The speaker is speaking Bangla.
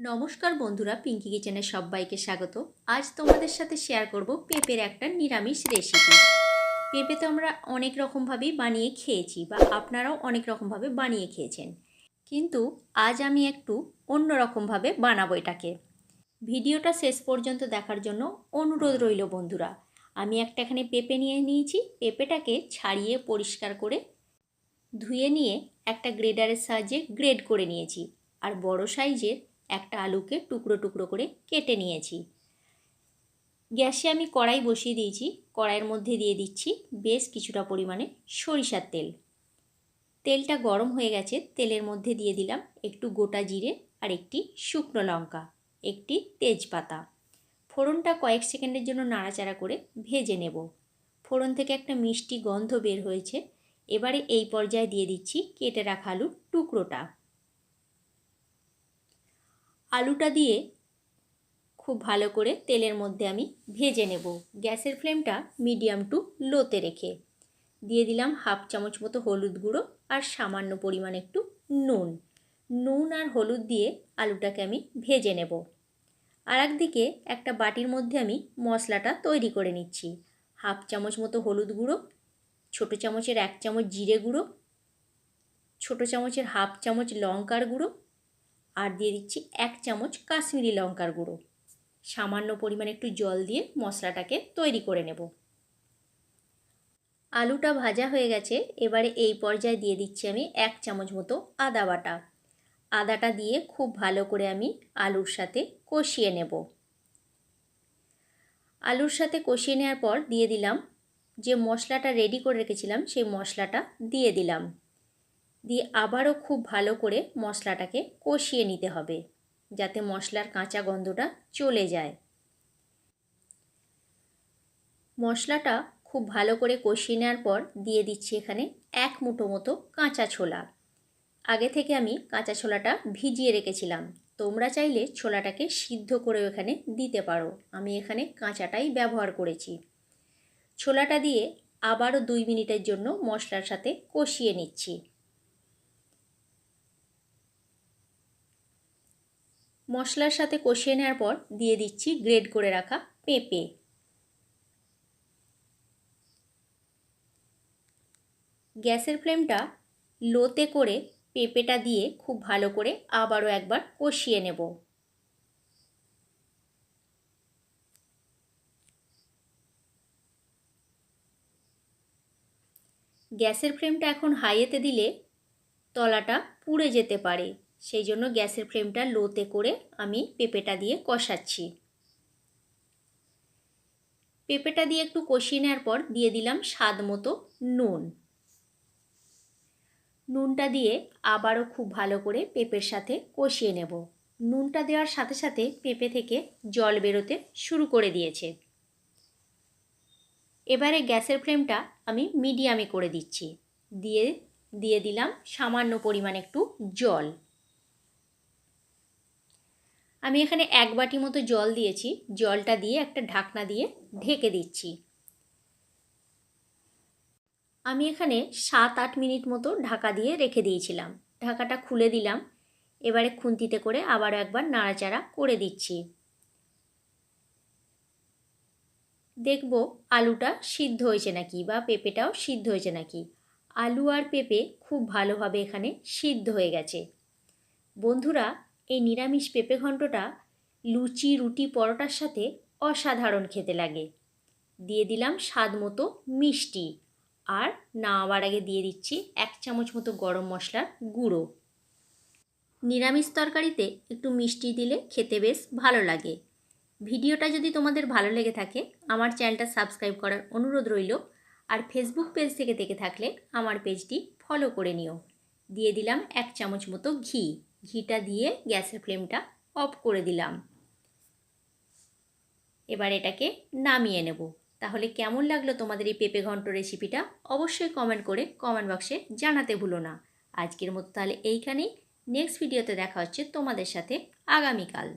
নমস্কার বন্ধুরা পিঙ্কি কিচেনের সবাইকে স্বাগত। আজ তোমাদের সাথে শেয়ার করব পেঁপের একটা নিরামিষ রেসিপি পেঁপে তো আমরা অনেক রকমভাবেই বানিয়ে খেয়েছি বা আপনারাও অনেক রকমভাবে বানিয়ে খেয়েছেন। কিন্তু আজ আমি একটু অন্য রকমভাবে বানাবো এটাকে। ভিডিওটা শেষ পর্যন্ত দেখার জন্য অনুরোধ রইল বন্ধুরা। আমি একটা এখানে পেঁপে নিয়ে নিয়েছি। পেঁপেটাকে ছাড়িয়ে পরিষ্কার করে ধুয়ে নিয়ে একটা গ্রেডারের সাহায্যে গ্রেড করে নিয়েছি। আর বড় সাইজের একটা আলুকে টুকরো টুকরো করে কেটে নিয়েছি। গ্যাসে আমি কড়াই বসিয়ে দিয়েছি। কড়াইয়ের মধ্যে দিয়ে দিচ্ছি বেশ কিছুটা পরিমাণে সরিষার তেল। তেলটা গরম হয়ে গেছে। তেলের মধ্যে দিয়ে দিলাম একটু গোটা জিরে আর একটি শুকনো লঙ্কা, একটি তেজপাতা। ফোড়নটা কয়েক সেকেন্ডের জন্য নাড়াচাড়া করে ভেজে নেব। ফোড়ন থেকে একটা মিষ্টি গন্ধ বের হয়েছে। এবারে এই পর্যায়ে দিয়ে দিচ্ছি কেটে রাখা আলুর টুকরোটা। আলুটা দিয়ে খুব ভালো করে তেলের মধ্যে আমি ভেজে নেব। গ্যাসের ফ্লেমটা মিডিয়াম টু লোতে রেখে। দিয়ে দিলাম হাফ চামচ মতো হলুদ গুঁড়ো আর সামান্য পরিমাণ একটু নুন। নুন আর হলুদ দিয়ে আলুটাকে আমি ভেজে নেব। আর একদিকে একটা বাটির মধ্যে আমি মশলাটা তৈরি করে নিচ্ছি। হাফ চামচ মতো হলুদ গুঁড়ো, ছোটো চামচের এক চামচ জিরে গুঁড়ো, ছোটো চামচের হাফ চামচ লঙ্কার গুঁড়ো আর দিয়ে দিচ্ছি এক চামচ কাশ্মীরি লঙ্কার গুঁড়ো। সামান্য পরিমাণে একটু জল দিয়ে মশলাটাকে তৈরি করে নেব। আলুটা ভাজা হয়ে গেছে, এবারে এই পর্যায়ে দিয়ে দিচ্ছি আমি এক চামচ মতো আদা বাটা। আদাটা দিয়ে খুব ভালো করে আমি আলুর সাথে কষিয়ে নেব। আলুর সাথে কষিয়ে নেওয়ার পর দিয়ে দিলাম যে মশলাটা রেডি করে রেখেছিলাম, সেই মশলাটা দিয়ে দিলাম। দিয়ে আবারও খুব ভালো করে মশলাটাকে কষিয়ে নিতে হবে, যাতে মশলার কাঁচা গন্ধটা চলে যায়। মশলাটা খুব ভালো করে কষিয়ে নেওয়ার পর দিয়ে দিচ্ছি এখানে এক মুঠো মতো কাঁচা ছোলা। আগে থেকে আমি কাঁচা ছোলাটা ভিজিয়ে রেখেছিলাম। তোমরা চাইলে ছোলাটাকে সিদ্ধ করেও এখানে দিতে পারো। আমি এখানে কাঁচাটাই ব্যবহার করেছি। ছোলাটা দিয়ে আবারও দুই মিনিটের জন্য মশলার সাথে কষিয়ে নিচ্ছি। মশলার সাথে কষিয়ে নেওয়ার পর দিয়ে দিচ্ছি গ্রেড করে রাখা পেঁপে। গ্যাসের ফ্লেমটা লোতে করে পেঁপেটা দিয়ে খুব ভালো করে আবারও একবার কষিয়ে নেব। গ্যাসের ফ্লেমটা এখন হাইয়েতে দিলে তলাটা পুড়ে যেতে পারে। সেই জন্য গ্যাসের ফ্লেমটা লোতে করে আমি পেঁপেটা দিয়ে কষাচ্ছি। পেঁপেটা দিয়ে একটু কষিয়ে নেওয়ার পর দিয়ে দিলাম স্বাদ মতো নুন। নুনটা দিয়ে আবারও খুব ভালো করে পেঁপের সাথে কষিয়ে নেব। নুনটা দেওয়ার সাথে সাথে পেঁপে থেকে জল বেরোতে শুরু করে দিয়েছে। এবারে গ্যাসের ফ্লেমটা আমি মিডিয়ামে করে দিচ্ছি। দিয়ে দিয়ে দিলাম সামান্য পরিমাণ একটু জল। আমি এখানে এক বাটি মতো জল দিয়েছি। জলটা দিয়ে একটা ঢাকনা দিয়ে ঢেকে দিচ্ছি। আমি এখানে সাত আট মিনিট মতো ঢাকা দিয়ে রেখে দিয়েছিলাম। ঢাকাটা খুলে দিলাম। এবারে খুন্তিতে করে আবারও একবার নাড়াচাড়া করে দিচ্ছি। দেখব আলুটা সিদ্ধ হয়েছে নাকি বা পেঁপেটাও সিদ্ধ হয়েছে নাকি। আলু আর পেঁপে খুব ভালোভাবে এখানে সিদ্ধ হয়ে গেছে। বন্ধুরা এই নিরামিষ পেঁপে ঘণ্টটা লুচি, রুটি, পরোটার সাথে অসাধারণ খেতে লাগে। দিয়ে দিলাম স্বাদ মতো মিষ্টি। আর নামাবার আগে দিয়ে দিচ্ছি এক চামচ মতো গরম মশলার গুঁড়ো। নিরামিষ তরকারিতে একটু মিষ্টি দিলে খেতে বেশ ভালো লাগে। ভিডিওটা যদি তোমাদের ভালো লেগে থাকে, আমার চ্যানেলটা সাবস্ক্রাইব করার অনুরোধ রইল। আর ফেসবুক পেজ থেকে দেখে থাকলে আমার পেজটি ফলো করে নিও। দিয়ে দিলাম এক চামচ মতো ঘি। ঘিটা দিয়ে গ্যাসের ফ্লেমটা অফ করে দিলাম। এবার এটাকে নামিয়ে নেব। তাহলে কেমন লাগল তোমাদের এই পেঁপে ঘন্ট রেসিপিটা অবশ্যই কমেন্ট করে কমেন্ট বক্সে জানাতে ভুলো না। আজকের মতো তাহলে এইখানেই। নেক্সট ভিডিওতে দেখা হচ্ছে তোমাদের সাথে আগামীকাল।